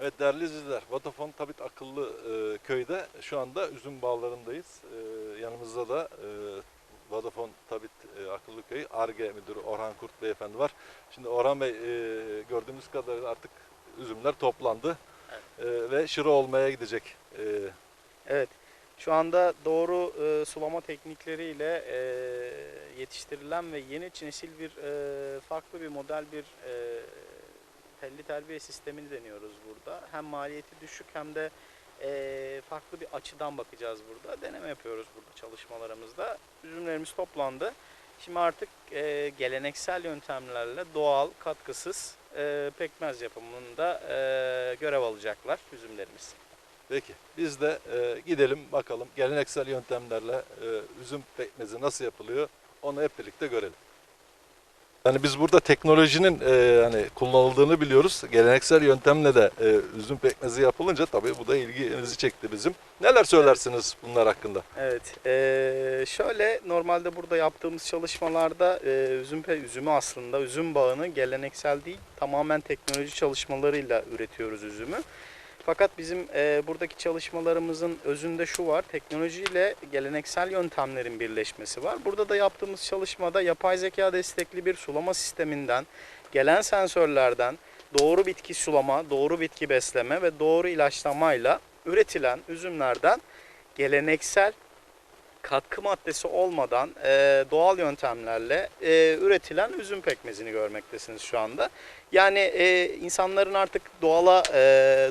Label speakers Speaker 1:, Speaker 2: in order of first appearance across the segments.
Speaker 1: Evet değerli izleyiciler, Vodafone Tabit Akıllı e, köyde şu anda üzüm bağlarındayız. E, yanımızda da e, Vodafone Tabit e, Akıllı Köyü ARGE Müdürü Orhan Kurt Beyefendi var. Şimdi Orhan Bey e, gördüğümüz kadarıyla artık üzümler toplandı E, ve şıra olmaya gidecek. E,
Speaker 2: Evet. Şu anda doğru e, sulama teknikleriyle e, yetiştirilen ve yeni nesil bir e, farklı bir model bir e, telli terbiye sistemini deniyoruz burada. Hem maliyeti düşük hem de e, farklı bir açıdan bakacağız burada. Deneme yapıyoruz burada çalışmalarımızda. Üzümlerimiz toplandı. Şimdi artık e, geleneksel yöntemlerle doğal, katkısız e, pekmez yapımında e, görev alacaklar üzümlerimiz.
Speaker 1: peki biz de e, gidelim bakalım geleneksel yöntemlerle e, üzüm pekmezi nasıl yapılıyor onu hep birlikte görelim. Yani biz burada teknolojinin e, hani kullanıldığını biliyoruz. Geleneksel yöntemle de e, üzüm pekmezi yapılınca tabii bu da ilgimizi çekti bizim. Neler söylersiniz bunlar hakkında?
Speaker 2: Evet. eee, şöyle normalde burada yaptığımız çalışmalarda eee, üzüm pe- üzümü aslında üzüm bağını geleneksel değil tamamen teknoloji çalışmalarıyla üretiyoruz üzümü. Fakat bizim eee, buradaki çalışmalarımızın özünde şu var. Teknolojiyle geleneksel yöntemlerin birleşmesi var. Burada da yaptığımız çalışmada yapay zeka destekli bir sulama sisteminden gelen sensörlerden doğru bitki sulama, doğru bitki besleme ve doğru ilaçlamayla üretilen üzümlerden geleneksel katkı maddesi olmadan e, doğal yöntemlerle e, üretilen üzüm pekmezini görmektesiniz şu anda. Yani e, insanların artık doğala e,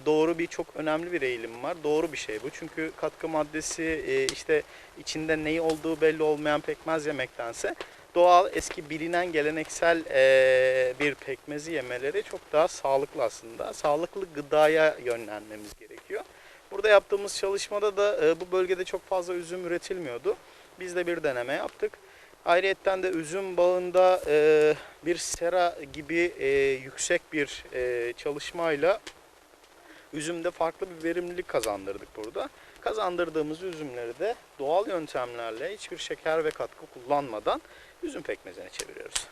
Speaker 2: doğru bir çok önemli bir eğilim var. Doğru bir şey bu. Çünkü katkı maddesi e, işte içinde neyi olduğu belli olmayan pekmez yemektense doğal eski bilinen geleneksel e, bir pekmezi yemeleri çok daha sağlıklı aslında. Sağlıklı gıdaya yönlenmemiz gerekiyor. Burada yaptığımız çalışmada da e, bu bölgede çok fazla üzüm üretilmiyordu. Biz de bir deneme yaptık. Ayrıyetten de üzüm bağında e, bir sera gibi e, yüksek bir e, çalışmayla üzümde farklı bir verimlilik kazandırdık burada. Kazandırdığımız üzümleri de doğal yöntemlerle hiçbir şeker ve katkı kullanmadan üzüm pekmezine çeviriyoruz.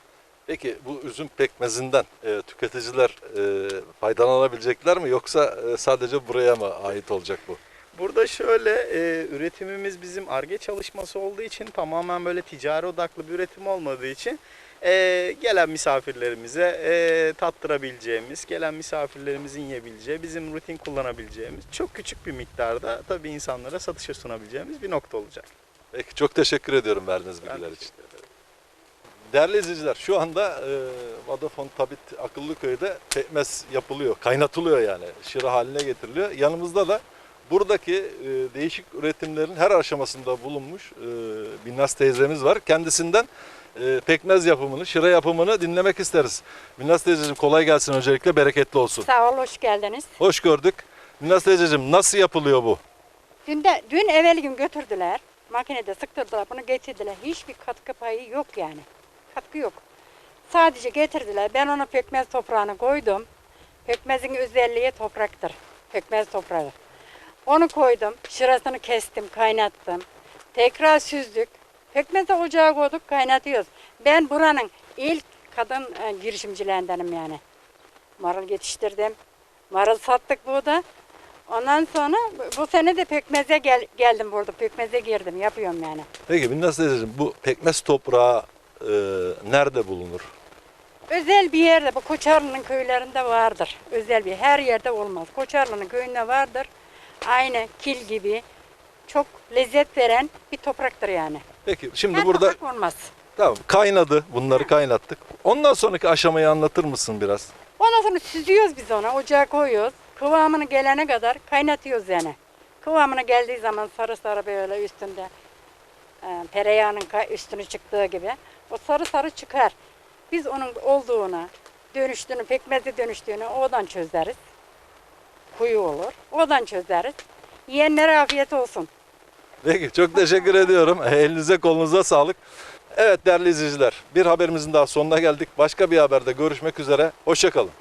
Speaker 1: Peki bu üzüm pekmezinden e, tüketiciler e, faydalanabilecekler mi yoksa e, sadece buraya mı ait olacak bu?
Speaker 2: Burada şöyle e, üretimimiz bizim ARGE çalışması olduğu için tamamen böyle ticari odaklı bir üretim olmadığı için e, gelen misafirlerimize e, tattırabileceğimiz, gelen misafirlerimizin yiyebileceği, bizim rutin kullanabileceğimiz çok küçük bir miktarda tabii insanlara satışa sunabileceğimiz bir nokta olacak.
Speaker 1: Peki çok teşekkür ediyorum verdiğiniz bilgiler için. Değerli izleyiciler şu anda e, Vodafone Tabit Akıllı Köy'de pekmez yapılıyor, kaynatılıyor yani şıra haline getiriliyor. Yanımızda da buradaki e, değişik üretimlerin her aşamasında bulunmuş e, Binnaz teyzemiz var. Kendisinden e, pekmez yapımını, şıra yapımını dinlemek isteriz. Binnaz teyzeciğim kolay gelsin öncelikle, bereketli olsun.
Speaker 3: Sağ ol, hoş geldiniz.
Speaker 1: Hoş gördük. Binnaz teyzeciğim nasıl yapılıyor bu?
Speaker 3: Dün, de, dün evvel gün götürdüler, makinede sıktırdılar, bunu getirdiler. Hiçbir katkı payı yok yani. Katkı yok. Sadece getirdiler, ben ona pekmez toprağını koydum. Pekmezin özelliği topraktır, pekmez toprağı. Onu koydum, şırasını kestim, kaynattım. Tekrar süzdük. Pekmezi ocağa koyduk, kaynatıyoruz. Ben buranın ilk kadın e, girişimcilerindenim yani. Marul yetiştirdim. Marul sattık burada. Ondan sonra bu- sene de pekmeze gel, geldim burada. Pekmeze girdim. Yapıyorum yani.
Speaker 1: Peki Binnaz teyzeciğim bu pekmez toprağı e, nerede bulunur?
Speaker 3: Özel bir yerde bu Koçarlı'nın köylerinde vardır. Özel bir her yerde olmaz. Koçarlı'nın köyünde vardır. Aynı kil gibi çok lezzet veren bir topraktır yani.
Speaker 1: Peki şimdi
Speaker 3: Her
Speaker 1: burada
Speaker 3: toprak olmaz.
Speaker 1: Tamam kaynadı bunları kaynattık. Ondan sonraki aşamayı anlatır mısın biraz?
Speaker 3: Ondan sonra süzüyoruz biz onu. Ocağa koyuyoruz. Kıvamını gelene kadar kaynatıyoruz yani. Kıvamına geldiği zaman sarı sarı böyle üstünde e, tereyağının ka- üstünü çıktığı gibi o sarı sarı çıkar. Biz onun olduğunu, dönüştüğünü, pekmeze dönüştüğünü odan çözeriz. Kuyu olur. Odan çözeriz. Yiyenlere afiyet olsun.
Speaker 1: Peki çok teşekkür ediyorum. Elinize kolunuza sağlık. Evet değerli izleyiciler bir haberimizin daha sonuna geldik. Başka bir haberde görüşmek üzere. Hoşçakalın.